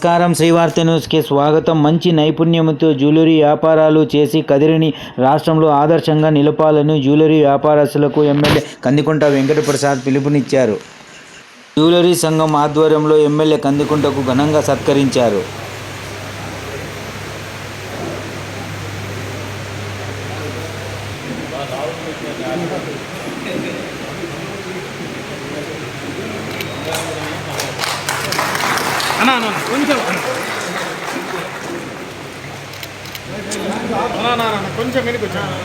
నమస్కారం. శ్రీవార్త న్యూస్కి స్వాగతం. మంచి నైపుణ్యంతో జ్యువెలరీ వ్యాపారాలు చేసి కదిరిని రాష్ట్రంలో ఆదర్శంగా నిలపాలని జ్యువెలరీ వ్యాపారస్తులకు ఎమ్మెల్యే కందికుంట వెంకటప్రసాద్ పిలుపునిచ్చారు. జ్యువెలరీ సంఘం ఆధ్వర్యంలో ఎమ్మెల్యే కందికుంటకు ఘనంగా సత్కరించారు. కొంచెం. కొంచెం వెనక్కి వచ్చాను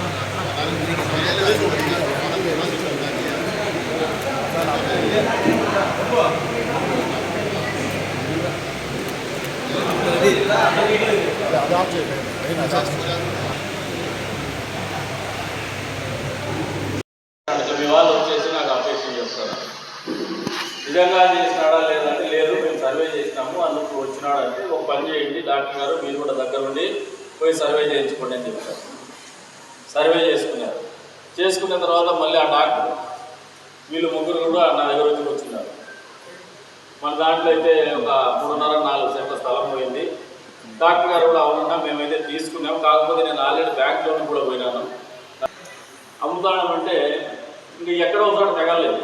వాళ్ళు వచ్చేసి నాకు అప్డేషన్ చెప్తారు నిజంగా చేసినాడా లేదా అందుకు అంటే ఒక పని చేయండి డాక్టర్ గారు మీరు కూడా దగ్గరుండి పోయి సర్వే చేయించుకోండి అని చెప్పారు. సర్వే చేసుకున్నారు. చేసుకున్న తర్వాత మళ్ళీ ఆ డాక్టర్ వీళ్ళు ముగ్గురు కూడా నా దగ్గర వచ్చి వచ్చినారు. మన దాంట్లో అయితే ఒక మూడున్నర నాలుగు సెంటర్ స్థలం పోయింది. డాక్టర్ గారు కూడా అవునన్నా మేమైతే తీసుకున్నాం. కాకపోతే నేను ఆల్రెడీ బ్యాంక్ లోన్ కూడా పోయినాను. అమ్ముతాడం అంటే ఇంక ఎక్కడ ఒకసారి తగలేదు.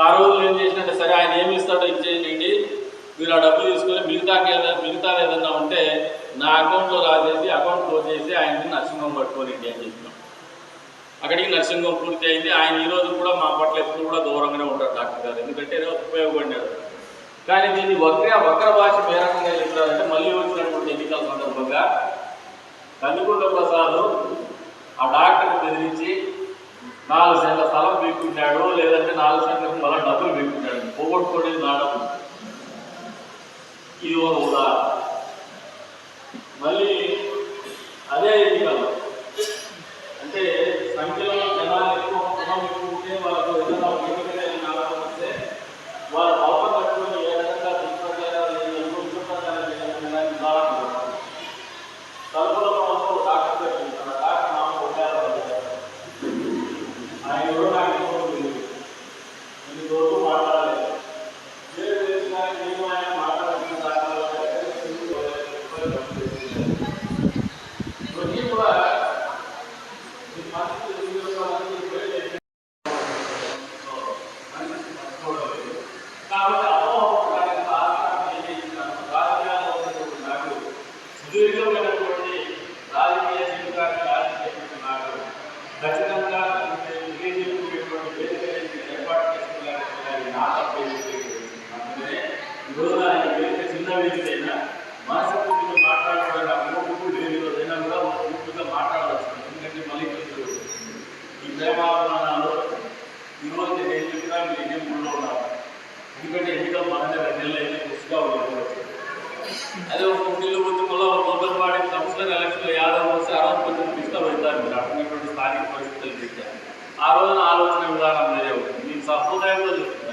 ఆ రోజులు ఏం చేసినట్టే సరే ఆయన ఏమి ఇస్తాడో ఇచ్చేయండి మీరు ఆ డబ్బులు తీసుకొని మిగతా మిగతా ఏదన్నా ఉంటే నా అకౌంట్లో రాసేసి అకౌంట్ క్లోజ్ చేసి ఆయనకి నర్సింహం పట్టుకోండి అని చెప్పినాం అక్కడికి నర్సింహం పూర్తి అయింది. ఆయన ఈరోజు కూడా మా పట్ల ఎప్పుడు కూడా దూరంగానే ఉంటారు డాక్టర్ గారు. ఎందుకంటే ఏదో ఉపయోగపడినాడు కానీ దీన్ని వక్ర వక్ర భాష ఏ చెప్పారంటే మళ్ళీ వచ్చినటువంటి ఎన్నికల సందర్భంగా కందుకుంట ప్రసాద్ ఆ డాక్టర్ని బెదిరించి నాలుగు సెంట్ల స్థలం పీక్కుంటాడు లేదంటే నాలుగు సెంట్లకు మళ్ళీ డబ్బులు పీక్కుంటాడు పోగొట్టుకోలేదు నా డబ్బులు. ఇది ఒక ఉదాహరణ మళ్ళీ అదే ఎన్నికల్లో అంటే సంఖ్యలో జనాలు ఎక్కువ కులం ఎక్కువ ఉంటే వాళ్ళకు ఏదైనా ఒక ఎన్నికలు ఏదైనా ఆలోచన వస్తే వాళ్ళ పాపం కట్టుకొని ఏ రకంగా దుష్ప్రచారాలు చేయాలి దుష్ప్రచారాలు చేయాలనే దానికి ఉదాహరణ చెప్తాను. తలుపులలో ఒక డాక్టర్ పెట్టింటారు ఆ డాక్టర్ నామ కొట్టారు ఆయన ఎవరో నాకు తెలియదు తెలియదు నేను రోజు మాట్లాడలేదు నేను తెలిసిన నేను ఆయన మాట్లాడుతున్న దాఖలాలు ఇవన్నీ కూడా ఈ పరిస్థితి ఎదుర్కోవాలని చెప్పి కాబట్టి అపోహపడడానికి కారణం ఏం చేసినాను రాజకీయాల్లో ఉన్నటువంటి నాకు సుదీర్ఘమైనటువంటి రాజకీయ జీవితాన్ని రాజకీయ నాకు ఖచ్చితంగా విజయించుకునేటువంటి వేదికని ఏర్పాటు చేసుకున్నారని నా తప్పే అందుకనే ఈరోజు ఆయన వేదిక చిన్న వేదికైనా మనసపూర్తిగా అమ్మకు లేని రోజైనా కూడా పూర్తిగా మాట్లాడవచ్చు. ఎందుకంటే మళ్ళీ ఈ ప్రేమాభిమానాలు ఈరోజు నేను ఏం చెప్పినా మీరు ఎన్ని ఊళ్ళో ఉన్నారు. ఎందుకంటే ఎన్నికలు మన రెండు నెలలు అయితే కృషిగా ఉండవచ్చు అదే ఒక గుండెలు బుద్ధిమలో ఒక మొదలుపాటి సంవత్సరం ఎలక్షన్లో యాదవ్ వస్తే ఆ రోజు కొంచెం డిస్టర్బ్ అవుతారు మీరు. అటువంటి స్థానిక పరిస్థితులు రీత్యా ఆ రోజున ఆలోచన విధానం వేరే ఉంటుంది మీకు సంప్రదాయంలో చెప్తుంది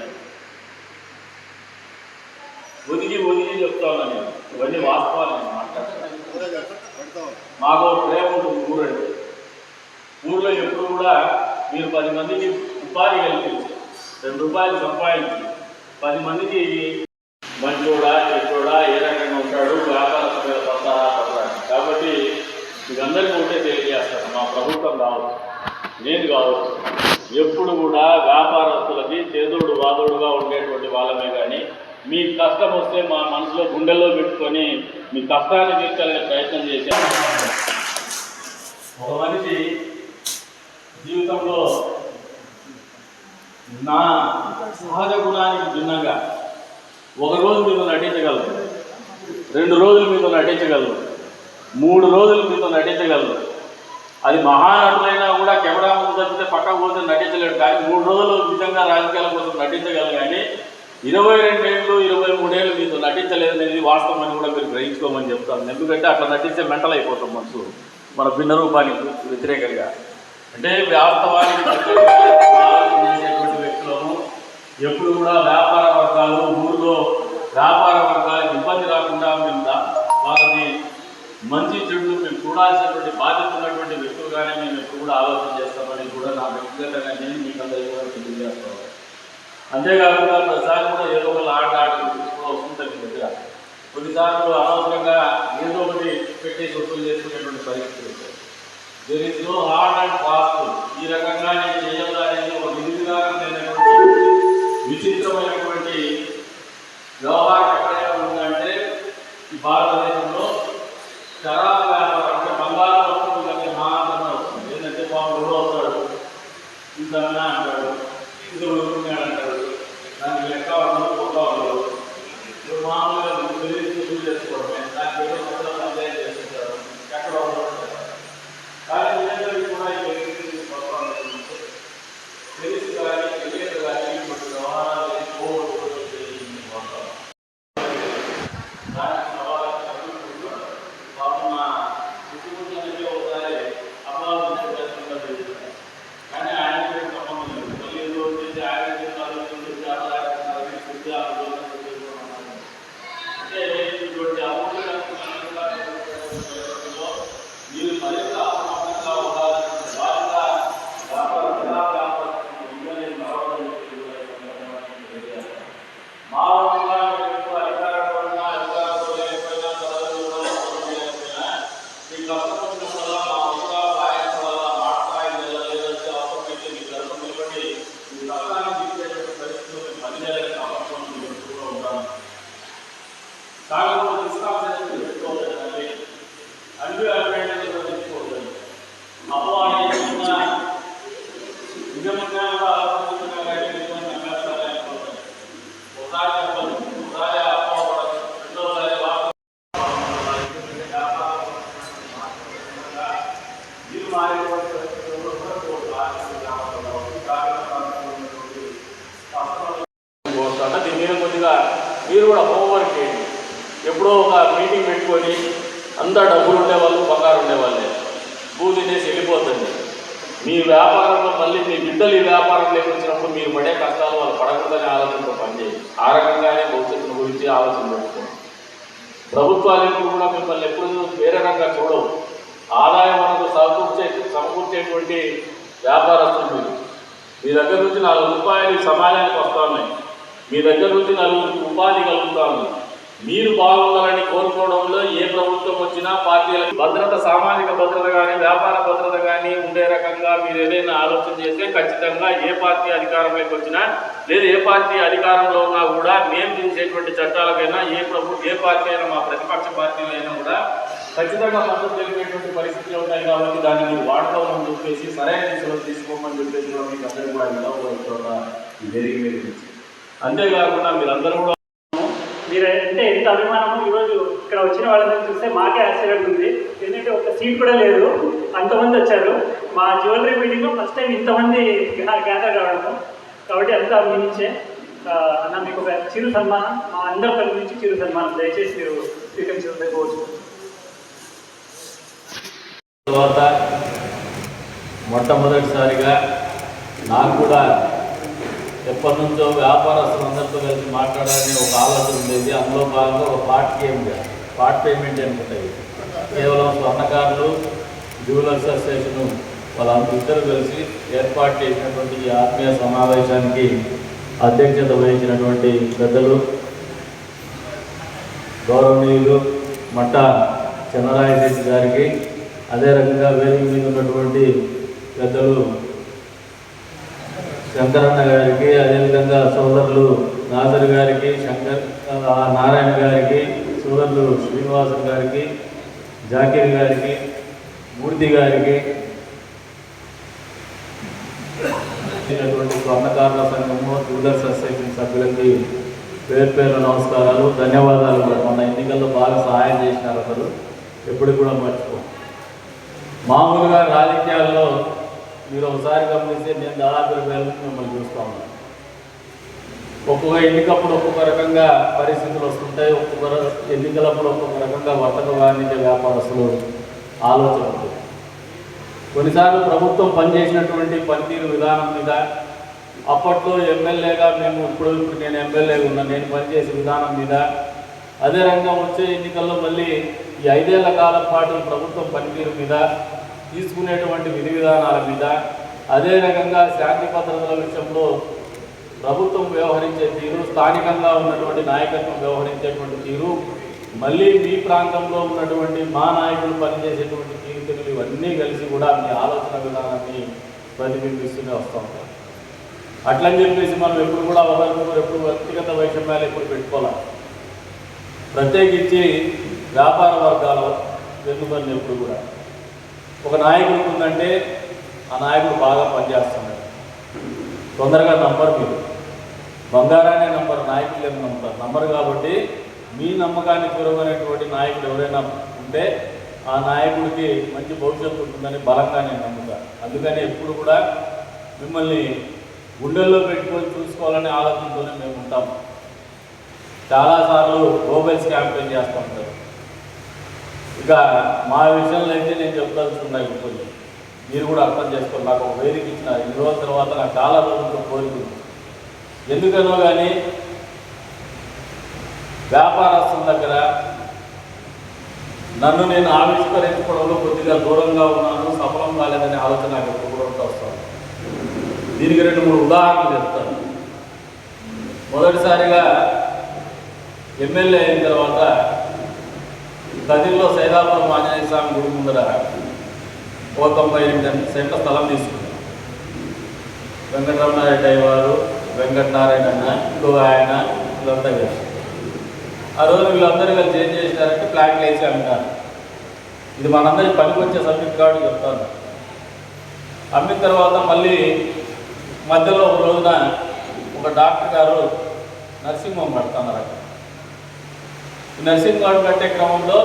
చెప్తాను చెప్తా నేను ఇవన్నీ వాస్తవాలు నేను మాట్లాడుతున్నాను మాకు ఒక ప్రేమ ఉంటుంది ఊరండి. ఊర్లో ఎప్పుడు కూడా మీరు పది మందికి ఉపాధి కల్పించి రెండు రూపాయలు సంపాదించి పది మందికి మంచోడా చెట్టోడా ఏ రకంగా ఉంటాడు వ్యాపారస్తులు పడతారా పడతాడు కాబట్టి మీకందరికీ ఒకటే తెలియజేస్తాను మా ప్రభుత్వం కావచ్చు నేను కావచ్చు ఎప్పుడు కూడా వ్యాపారస్తులకి చేదోడు వాదోడుగా ఉండేటువంటి వాళ్ళమే కానీ మీ కష్టం వస్తే మా మనసులో గుండెల్లో పెట్టుకొని మీ కష్టాన్ని తీర్చాలనే ప్రయత్నం చేశాను ఒక మనిషి జీవితంలో నా సహజ గుణానికి భిన్నంగా ఒక రోజు మీతో నటించగలరు రెండు రోజులు మీతో నటించగలరు మూడు రోజులు మీతో నటించగలరు. అది మహానటులైనా కూడా కెమెరా ముందు తప్పితే పక్కకు పోతే నటించలేడు కానీ మూడు రోజులు నిజంగా రాజకీయాల కోసం నటించగలరు. కానీ ఇరవై రెండేళ్ళు ఇరవై మూడేళ్ళు మీతో నటించలేదనేది వాస్తవం అని కూడా మీరు గ్రహించుకోమని చెప్తాను. ఎందుకంటే అట్లా నటిస్తే మెంటల్ అయిపోతాం మనసు మన భిన్న రూపానికి వ్యతిరేకంగా. అంటే వాస్తవానికి చేసేటువంటి వ్యక్తులను ఎప్పుడు కూడా వ్యాపార వర్గాలు ఊరిలో వ్యాపార వర్గాలకు ఇబ్బంది రాకుండా మేము వాళ్ళని మంచి చెడు మేము చూడాల్సినటువంటి బాధ్యత ఉన్నటువంటి వ్యక్తులుగానే మేము ఎప్పుడు కూడా ఆలోచన చేస్తామని కూడా నా వ్యక్తిగతంగా నేను మీకు అందరికీ కూడా తెలియజేస్తాను అంతేకాకుండా ప్రతిసారి కూడా ఏదో ఒక ఆట ఆట కూడా మీ దగ్గర కొన్నిసార్లు అనవసరంగా ఏదో ఒకటి పెట్టేసి వసూలు చేసుకునేటువంటి పరిస్థితులు వచ్చాయి there is no hard and fast ఈ రకంగా నేను చేయాలనేది ఒక విధి విచిత్రమైనటువంటి వ్యవహారం ఎక్కడైనా ఉందంటే ఈ భారతదేశంలో శరాబు వ్యాపారం అంటే బంగారు వస్తుంది అంటే మహాంతంగా వస్తుంది ఏంటంటే బాబు ఎవడో వస్తాడు. ఇంతన్నా ఆ రకంగానే భవిష్యత్తును గురించి ఆలోచన పెట్టుకోండి. ప్రభుత్వాలు ఎప్పుడు కూడా మిమ్మల్ని ఎప్పుడు వేరే చూడవు. ఆదాయ వనరు సమకూర్చే సమకూర్చేటువంటి వ్యాపారస్తులు మీరు. మీ దగ్గర నుంచి నాలుగు రూపాయలు సమాజానికి వస్తా ఉన్నాయి. మీ దగ్గర నుంచి నలుగురికి ఉపాధి కలుగుతా ఉన్నాయి. మీరు బాగుండాలని కోరుకోవడంలో ఏ ప్రభుత్వం వచ్చినా పార్టీలకు భద్రత సామాజిక భద్రత కానీ వ్యాపార భద్రత కానీ ఉండే రకంగా మీరు ఏదైనా ఆలోచన చేస్తే ఖచ్చితంగా ఏ పార్టీ అధికారంలోకి వచ్చినా లేదు ఏ పార్టీ అధికారంలో ఉన్నా కూడా మేము చేసేటువంటి చట్టాలకైనా ఏ ప్రభు ఏ పార్టీ అయినా మా ప్రతిపక్ష పార్టీలు అయినా కూడా ఖచ్చితంగా మద్దతు తెలిపేటువంటి పరిస్థితులు ఉంటాయి కాబట్టి దాన్ని మీరు వాడుకోమని చెప్పేసి సరైన దిశలో తీసుకోమని చెప్పేసి కూడా మీకు అందరూ కూడా వినవబోతున్నా ఈ వేదిక మీద అంతేకాకుండా మీరందరూ కూడా మీరు అంటే ఎంత అభిమానము ఈరోజు ఇక్కడ వచ్చిన వాళ్ళని చూస్తే మాకే ఆశ్చర్యంగా ఉంది. ఎందుకంటే ఒక సీట్ కూడా లేదు. అంతమంది వచ్చారు. మా జ్యువెలరీ మీటింగ్లో ఫస్ట్ టైం ఇంతమంది గ్యాదర్ కావడము. కాబట్టి అంతా మీ నుంచే అన్న మీకు ఒక చిరు సన్మానం. మా అందరి తరపు నుంచి చిరు సన్మానం. దయచేసి మీరు స్వీకరించకపోవచ్చు తర్వాత మొట్టమొదటిసారిగా నాకు కూడా ఎప్పటి నుంచో వ్యాపారస్తులందరితో కలిసి మాట్లాడాలని ఒక ఆలోచన ఉండేది. అందులో భాగంగా ఒక పార్ట్ గేమ్ పార్ట్ పేమెంట్ అనుకుంటాయి. కేవలం స్వర్ణకారులు జ్యువెలర్స్ అసోసియేషన్ వాళ్ళందరూ కలిసి ఏర్పాటు చేసినటువంటి ఈ ఆత్మీయ సమావేశానికి అధ్యక్షత వహించినటువంటి పెద్దలు గౌరవనీయులు మట్ట చంద్రరాయశెట్టి గారికి అదే రకంగా వేదిక మీద ఉన్నటువంటి పెద్దలు శంకరన్న గారికి అదేవిధంగా సోదరులు నాజర్ గారికి శంకర్ నారాయణ గారికి సోదరులు శ్రీనివాసన్ గారికి జాకీర్ గారికి మూర్తి గారికి స్వర్ణకారుల సంఘము జ్యువెలర్స్ అసోసియేషన్ సభ్యులకి పేరు పేరు నమస్కారాలు ధన్యవాదాలు కూడా. ఎన్నికల్లో బాగా సహాయం చేసినారు అసలు ఎప్పుడు కూడా మర్చిపో మామూలుగా రాజకీయాల్లో మీరు ఒకసారి గమనిస్తే నేను దాదాపు ఇరవై ఏళ్ళ నుంచి మిమ్మల్ని చూస్తూ ఉన్నాను ఒక్కొక్క ఎన్నికప్పుడు ఒక్కొక్క రకంగా పరిస్థితులు వస్తుంటాయి. ఒక్కొక్క ఎన్నికలప్పుడు ఒక్కొక్క రకంగా వర్తక వాణిజ్య వ్యాపారస్తులు ఆలోచన ఉంటుంది. కొన్నిసార్లు ప్రభుత్వం పనిచేసినటువంటి పనితీరు విధానం మీద అప్పట్లో ఎమ్మెల్యేగా మేము ఇప్పుడు ఇప్పుడు నేను ఎమ్మెల్యేగా ఉన్నా నేను పనిచేసే విధానం మీద అదే రంగం వచ్చే ఎన్నికల్లో మళ్ళీ ఈ ఐదేళ్ళ కాలం పాటు ప్రభుత్వం పనితీరు మీద తీసుకునేటువంటి విధి విధానాల మీద అదే రకంగా శాంతి భద్రతల విషయంలో ప్రభుత్వం వ్యవహరించే తీరు స్థానికంగా ఉన్నటువంటి నాయకత్వం వ్యవహరించేటువంటి తీరు మళ్ళీ మీ ప్రాంతంలో ఉన్నటువంటి మా నాయకులు పనిచేసేటువంటి కీర్తనలు ఇవన్నీ కలిసి కూడా మీ ఆలోచన విధానాన్ని ప్రతిబింబిస్తూనే వస్తూ ఉంటాం అట్లని చెప్పేసి మనం ఎప్పుడు కూడా ఒకరికొకరు ఎప్పుడు వ్యక్తిగత వైషమ్యాలు ఎప్పుడు పెట్టుకోవాలి? ప్రత్యేకించి వ్యాపార వర్గాల ఎందుకని ఎప్పుడు కూడా. ఒక నాయకుడు ఉందంటే ఆ నాయకుడు బాగా పనిచేస్తున్నాడు తొందరగా నంబర్ మీరు. బంగారానే నంబర్ నాయకులు ఏమి నమ్ముతారు. నంబరు కాబట్టి మీ నమ్మకాన్ని పెరుగనేటువంటి నాయకుడు ఎవరైనా ఉంటే ఆ నాయకుడికి మంచి భవిష్యత్తు ఉంటుందని బలంగా నేను నమ్ముతాను. అందుకని ఎప్పుడు కూడా మిమ్మల్ని గుండెల్లో పెట్టుకొని చూసుకోవాలనే ఆలోచనతోనే మేము ఉంటాము చాలాసార్లు మొబైల్స్ క్యాంపెయిన్ చేస్తూ ఉంటారు. ఇక మా విషయంలో అయితే నేను చెప్పదలుచుకున్నాయి కొన్ని మీరు కూడా అర్థం చేసుకోండి. నాకు ఒక వేదిక ఇచ్చిన ఈ రోజుల తర్వాత నాకు చాలా రోజులతో కోరుకుంది ఎందుకనో కానీ వ్యాపారస్తుల దగ్గర నన్ను నేను ఆవిష్కరించుకోవడంలో కొద్దిగా దూరంగా ఉన్నాను. సఫలం కాలేదనే ఆలోచన నాకు ఎప్పుడు కూడా వస్తాను దీనికి రెండు మూడు ఉదాహరణలు చెప్తాను. మొదటిసారిగా ఎమ్మెల్యే అయిన తర్వాత గదిలో సైదాపురం ఆంజనేయ స్వామి గుడి ముందర ఓ తొంభై ఎనిమిది సెంట్ల స్థలం తీసుకున్నాం. వెంకటరమణారెడ్డి అయ్యవారు వెంకటనారాయణ అన్న ఇంకో ఆయన వీళ్ళంతా కలిసి. ఆ రోజు వీళ్ళందరూ కలిసి ఏం చేసినారంటే ప్లాట్లు వేసి అమ్మినారు. ఇది మనందరి పనికి వచ్చే సబ్జెక్ట్ కాబట్టి చెప్తాను. అమ్మిన తర్వాత మళ్ళీ మధ్యలో ఒక రోజున ఒక డాక్టర్ గారు నర్సింగ్ హోమ్ పడుతున్నారు అక్కడ. నర్సింగ్ హోమ్ కట్టే క్రమంలో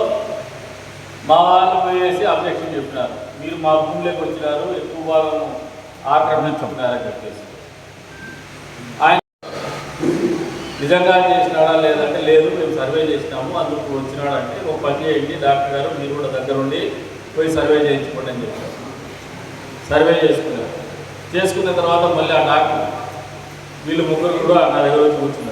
మా వాళ్ళు పోయేసి అబ్జెక్షన్ చెప్పినారు. మీరు మా భూమిలోకి వచ్చినారు ఎక్కువ భాగం ఆక్రమించుకున్నారని చెప్పేసి. ఆయన నిజంగా చేసినాడా లేదంటే లేదు మేము సర్వే చేసినాము అందుకు వచ్చినాడంటే ఒక పని చేయండి డాక్టర్ గారు మీరు కూడా దగ్గరుండి పోయి సర్వే చేయించుకోండి అని చెప్పారు. సర్వే చేసుకున్నారు. చేసుకున్న తర్వాత మళ్ళీ ఆ డాక్టర్ వీళ్ళు ముగ్గురు కూడా నా దగ్గర వచ్చి కూర్చున్నారు.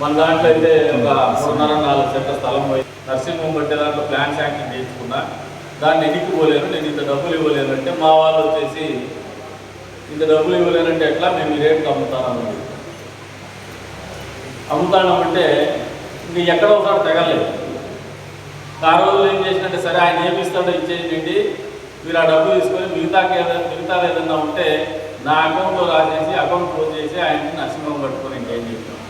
మన దాంట్లో అయితే ఒక మూడున్నర నాలుగు చెట్ల స్థలం పోయి నర్సింహం హోమ్ కట్టే దాంట్లో ప్లాన్ శాంక్షన్ చేయించుకున్నా. దాన్ని ఎన్నికి పోలేను నేను ఇంత డబ్బులు ఇవ్వలేను అంటే మా వాళ్ళు వచ్చేసి ఇంత డబ్బులు ఇవ్వలేనంటే ఎట్లా? మేము ఈ రేటుకి అమ్ముతానని అమ్ముతానమంటే ఇంక ఎక్కడ ఒకసారి తెగలేదు. ఆ రోజులు ఏం చేసినట్టే సరే ఆయన ఏమిస్తాడో ఇచ్చేయండి. మీరు ఆ డబ్బు తీసుకొని మిగతాకి ఏదైనా మిగతా ఏదైనా ఉంటే నా అకౌంట్లో రాసేసి అకౌంట్ క్లోజ్ చేసి ఆయనకి నర్సింహం హోమ్ కట్టుకొని ఇంకేం చేస్తాను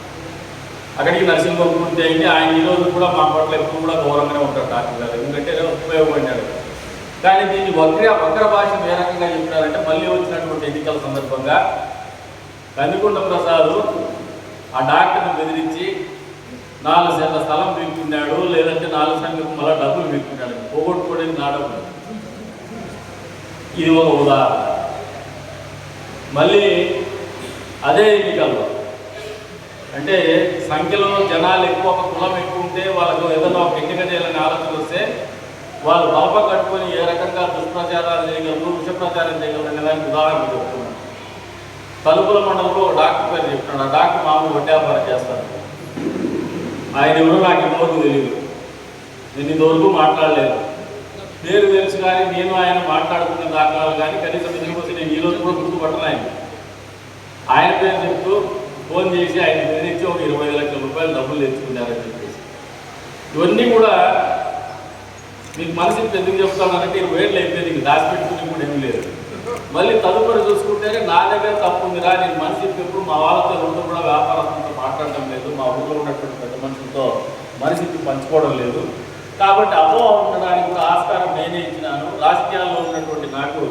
అక్కడికి నర్సింగ్ హోమ్ పూర్తి అయింది. ఆయన ఈ రోజు కూడా మా పట్ల ఎప్పుడు కూడా గౌరవంగానే ఉంటారు డాక్టర్ గారు. ఎందుకంటే ఏదో ఉపయోగపడినాడు కానీ దీన్ని వక్ర వక్ర భాష ఏ రకంగా చెప్పినారంటే మళ్ళీ వచ్చినటువంటి ఎన్నికల సందర్భంగా కందికొండ ప్రసాద్ ఆ డాక్టర్ని బెదిరించి నాలుగు సెంట్ల స్థలం పీక్కున్నాడు లేదంటే నాలుగు సెంట్లకు మళ్ళీ డబ్బులు పీక్కున్నాడు పోగొట్టుకోవడానికి నా డబ్బులు. ఇది ఒక ఉదాహరణ. మళ్ళీ అదే ఎన్నికల్లో అంటే సంఖ్యలో జనాలు ఎక్కువ ఒక కులం ఎక్కువ ఉంటే వాళ్ళకు ఏదైనా ఒక ఎన్నిక చేయాలని ఆలోచన వస్తే వాళ్ళు బలప కట్టుకొని ఏ రకంగా దుష్ప్రచారాలు చేయగలరు విష ప్రచారం చేయగలరు అనే దానికి ఉదాహరణ చెప్తున్నాను తలుపుల మండలంలో డాక్టర్ పేరు చెప్తున్నాడు. ఆ డాక్టర్ మామూలు వడ్డాపారం వ్యాపారం చేస్తాడు. ఆయన ఎవరు నాకు ఇంతవరకు తెలియదు నేను ఇంతవరకు మాట్లాడలేదు. పేరు తెలుసు కానీ నేను ఆయన మాట్లాడుకున్న దాఖలాలు కానీ కనీసం ఎందుకు నేను ఈ రోజు కూడా గుర్తుపట్టను ఆయన ఆయన పేరు చెప్తూ ఫోన్ చేసి ఆయన బెదిరించి ఒక ఇరవై ఐదు లక్షల రూపాయలు డబ్బులు తెచ్చుకున్నారని చెప్పేసి. ఇవన్నీ కూడా మీకు మనసు ఎందుకు చెప్తానంటే ఇరవై ఏళ్ళు అయిపోయింది ఇంక దాచిపెట్టుకుని కూడా ఏమీ లేదు. మళ్ళీ తదుపరి చూసుకుంటేనే నా దగ్గర తప్పు ఉందిరా నేను మనిషి ఎప్పుడు మా వాళ్ళతో ఎవరితో కూడా వ్యాపారస్తులతో మాట్లాడడం లేదు మా ఊళ్ళో ఉన్నటువంటి పెద్ద మనుషులతో మనిషికి పంచుకోవడం లేదు. కాబట్టి అపోహ ఉండడానికి కూడా ఆస్కారం నేనే ఇచ్చినాను. రాజకీయాల్లో ఉన్నటువంటి నాకు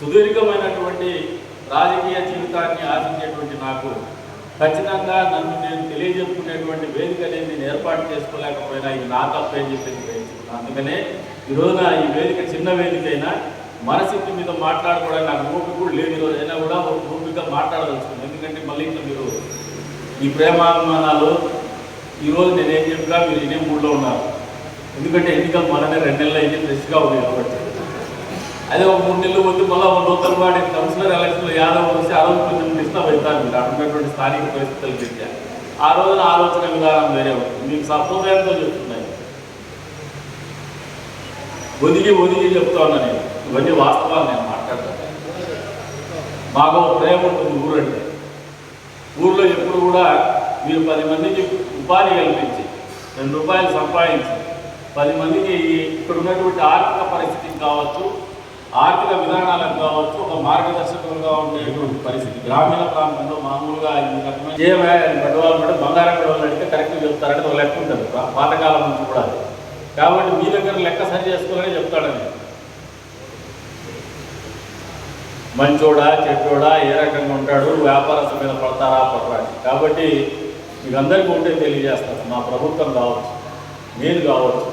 సుదీర్ఘమైనటువంటి రాజకీయ జీవితాన్ని ఆశించేటువంటి నాకు ఖచ్చితంగా నన్ను నేను తెలియజెప్పుకునేటువంటి వేదిక అనేది నేను ఏర్పాటు చేసుకోలేకపోయినా ఇది నా తప్పేం చెప్పి గ్రహించుకున్నాను. అందుకనే ఈ రోజున ఈ వేదిక చిన్న వేదిక అయినా మనసిద్ధి మీద మాట్లాడుకోవడానికి నాకు ఓపిక కూడా లేని రోజైనా అయినా కూడా ఒక ఓపిక మాట్లాడదలుచుకున్నాను. ఎందుకంటే మళ్ళీ ఇంకా మీరు ఈ ప్రేమాభిమానాలు ఈరోజు నేనేం చెప్పినా మీరు ఇదే మూడులో ఉన్నారు. ఎందుకంటే ఎన్నికలు మననే రెండు నెలలు అయితే ఫ్రెష్గా ఉంది కాబట్టి. అదే ఒక మూడు నెలలు వచ్చి మళ్ళీ ఒక నూతన వాడి కౌన్సిలర్ ఎలక్షన్లో యాదవ్ వచ్చి ఆ రోజు కొంచెం డిస్టర్బ్ అవుతాను మీరు అక్కడున్నటువంటి స్థానిక పరిస్థితులు రీత్యా ఆ రోజున ఆలోచన విధానం వేరే ఉంటుంది. మీకు సప్రదాయంతో చెప్తున్నాయి. ఒదిగి ఒదిగి చెప్తా ఉన్నా నేను. ఇవన్నీ వాస్తవాలు నేను మాట్లాడతాను మాకు ఒక ప్రేమ ఉంటుంది ఊరంటే. ఊళ్ళో ఎప్పుడు కూడా మీరు పది మందికి ఉపాధి కల్పించి రెండు రూపాయలు సంపాదించి పది మందికి ఇక్కడ ఉన్నటువంటి ఆర్థిక పరిస్థితికి కావచ్చు ఆర్థిక విధానాలకు కావచ్చు ఒక మార్గదర్శకులుగా ఉండేటువంటి పరిస్థితి. గ్రామీణ ప్రాంతంలో మామూలుగా ఈ రకమైన ఏమే గడవలు బంగారం గడవలు అడిగితే కరెక్ట్గా చెప్తారంటే ఒక లెక్క ఉంటుంది. పాతకాలం నుంచి కూడా కాబట్టి మీ దగ్గర లెక్క సరి చేసుకోవాలని చెప్తాడని మంచోడా చెడ్డోడా ఏ రకంగా ఉంటాడు వ్యాపారస్తు మీద పడతారా పడరా కాబట్టి మీకు అందరికీ ఉంటే తెలియజేస్తాను. మా ప్రభుత్వం కావచ్చు నేను కావచ్చు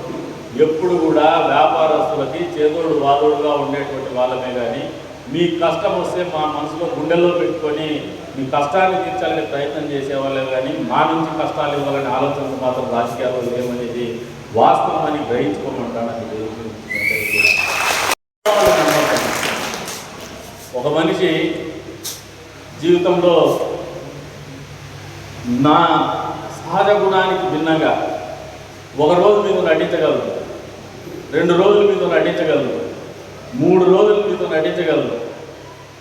ఎప్పుడు కూడా వ్యాపారస్తులకి చేదోడు వాదోడుగా ఉండేటువంటి వాళ్ళమే కానీ మీ కష్టం వస్తే మా మనసులో గుండెల్లో పెట్టుకొని మీ కష్టాన్ని తీర్చాలని ప్రయత్నం చేసేవాళ్ళే కానీ మా నుంచి కష్టాలు ఇవ్వాలని ఆలోచనలు మాత్రం రాజకీయాల్లో లేమనేది వాస్తవం అని గ్రహించుకోమంటాను అది ఒక మనిషి జీవితంలో నా సహజ గుణానికి భిన్నంగా ఒక రోజు మీతో నటించగలరు రెండు రోజులు మీతో నటించగలరు మూడు రోజులు మీతో నటించగలరు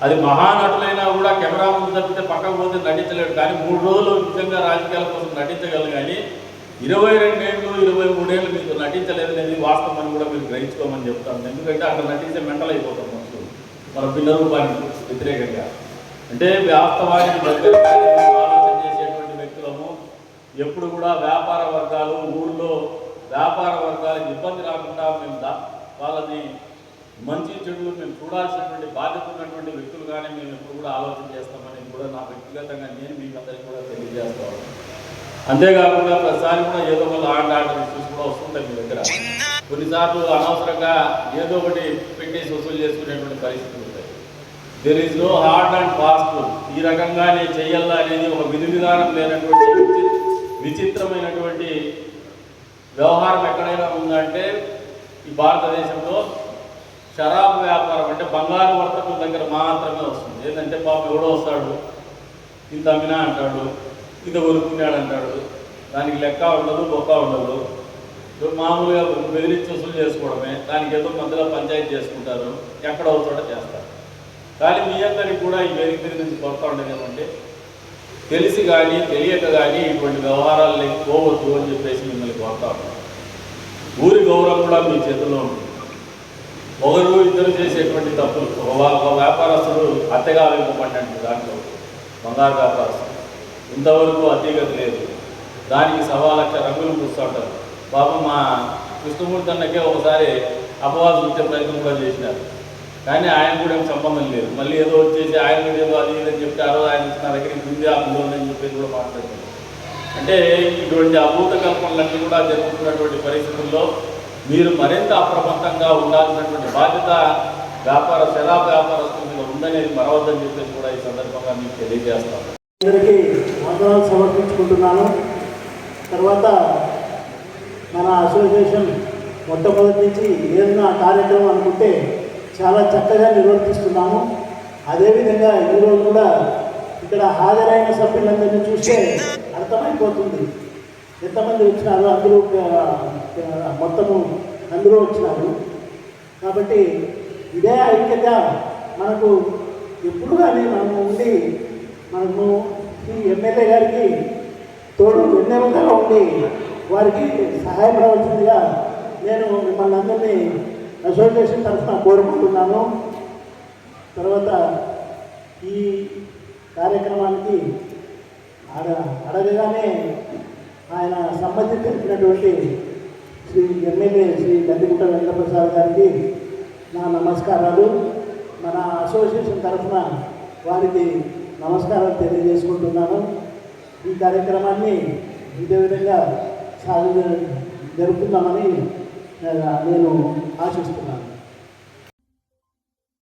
అది మహానటులైనా కూడా కెమెరా ముందు తప్పితే పక్కకు పోతే నటించలేడు. కానీ మూడు రోజులు నిజంగా రాజకీయాల కోసం నటించగలరు కానీ ఇరవై రెండేళ్ళు ఇరవై మూడేళ్ళు మీతో నటించలేదు అనేది వాస్తవం అని కూడా మీరు గ్రహించుకోమని చెప్తాను. ఎందుకంటే అక్కడ నటించే మెంటల్ అయిపోతాం మనుషులు. మన పిల్లలు రూపానికి వ్యతిరేకంగా. అంటే వాస్తవానికి దగ్గర ఎప్పుడు కూడా వ్యాపార వర్గాలు ఊళ్ళో వ్యాపార వర్గాలకు ఇబ్బంది రాకుండా మేము దా- వాళ్ళని మంచి చెడులు మేము చూడాల్సినటువంటి బాధ్యత ఉన్నటువంటి వ్యక్తులుగానే మేము ఎప్పుడు కూడా ఆలోచన చేస్తామని కూడా నా వ్యక్తిగతంగా నేను మీకు అందరికీ కూడా తెలియజేస్తాను అంతేకాకుండా ప్రతిసారి కూడా ఏదో ఒక లాండ్ ఆర్డర్ ఇష్యూస్ కూడా వస్తుంటాయి మీ దగ్గర. కొన్నిసార్లు అనవసరంగా ఏదో ఒకటి పెట్టేసి వసూలు చేసుకునేటువంటి పరిస్థితులు ఉంటాయి. There is no hard and fast ఈ రకంగానే చేయాలా అనేది ఒక విధి విధానం లేనటువంటి విచిత్రమైనటువంటి వ్యవహారం ఎక్కడైనా ఉందంటే ఈ భారతదేశంలో షరాబు వ్యాపారం అంటే బంగారు వర్తకుల దగ్గర మాత్రమే వస్తుంది. ఏంటంటే పాప ఎవడో వస్తాడు ఇంత అమ్మినా అంటాడు ఇంత కొనుక్కున్నాడు అంటాడు దానికి లెక్క ఉండదు బొక్క ఉండదు. ఇప్పుడు మామూలుగా బెదిరించి వసూలు చేసుకోవడమే దానికి ఏదో మధ్యలో పంచాయతీ చేసుకుంటారు ఎక్కడ అవుతాడో చేస్తారు. కానీ మీ అందరికి కూడా ఈ వేదిక నుంచి కొడతా ఉండదు ఏమంటే తెలిసి కానీ తెలియక కానీ ఇటువంటి వ్యవహారాలని పోవద్దు అని చెప్పేసి మిమ్మల్ని కోరుతాను ఊరి గౌరవం కూడా మీ చేతిలో ఉంది. ఒకరు ఇద్దరు చేసేటువంటి తప్పులు. ఒక వ్యాపారస్తుడు అత్తగా ఇవ్వమంటే దాంట్లో బంగారు వ్యాపారస్తుడు. ఇంతవరకు అతీగత లేదు. దానికి సవా లక్ష రంగులు పూస్తుంటారు పాపం మా కృష్ణమూర్తి అన్నకే ఒకసారి అపవాదం ఇచ్చే ప్రయత్నం కూడా చేసినారు. కానీ ఆయన కూడా ఏం సంబంధం లేదు. మళ్ళీ ఏదో వచ్చేసి ఆయన కూడా ఏదో అది ఇది చెప్తే ఆ రోజు ఆయన నా దగ్గర ఉంది ఆ ముందు చెప్పేసి కూడా మాట్లాడుతుంది అంటే ఇటువంటి అభూత కల్పనలన్నీ కూడా జరుగుతున్నటువంటి పరిస్థితుల్లో మీరు మరింత అప్రమత్తంగా ఉండాల్సినటువంటి బాధ్యత వ్యాపార శరా వ్యాపారస్తుల మీద ఉందనేది మరవద్దని చెప్పేసి కూడా ఈ సందర్భంగా మీకు తెలియజేస్తాను. అందరికీ వందనాలు సమర్పించుకుంటున్నాను. తర్వాత మన అసోసియేషన్ మొట్టమొదటి నుంచి ఏదైనా కార్యక్రమం అనుకుంటే చాలా చక్కగా నిర్వర్తిస్తున్నాము. అదేవిధంగా ఈరోజు కూడా ఇక్కడ హాజరైన సభ్యులందరినీ చూస్తే అర్థమైపోతుంది. ఎంతమంది వచ్చినారు? అందరూ మొత్తము అందరూ వచ్చినారు. కాబట్టి ఇదే ఐక్యత మనకు ఎప్పుడు కానీ మనము ఉండి మనము ఈ ఎమ్మెల్యే గారికి తోడు వెన్నెముకగా ఉండి వారికి సహాయపడవలసిందిగా నేను మిమ్మల్ని అందరినీ అసోసియేషన్ తరఫున కోరుకుంటున్నాను. తర్వాత ఈ కార్యక్రమానికి అడ అడగగానే ఆయన సమ్మతి తెలిపినటువంటి శ్రీ ఎమ్మెల్యే శ్రీ గండిగుట్ట వెంకటప్రసాద్ గారికి నా నమస్కారాలు. మన అసోసియేషన్ తరఫున వారికి నమస్కారం తెలియజేసుకుంటున్నాను. ఈ కార్యక్రమాన్ని ఇదే విధంగా సాగు జరుపుకుందామని నేను ఆశిస్తున్నాను.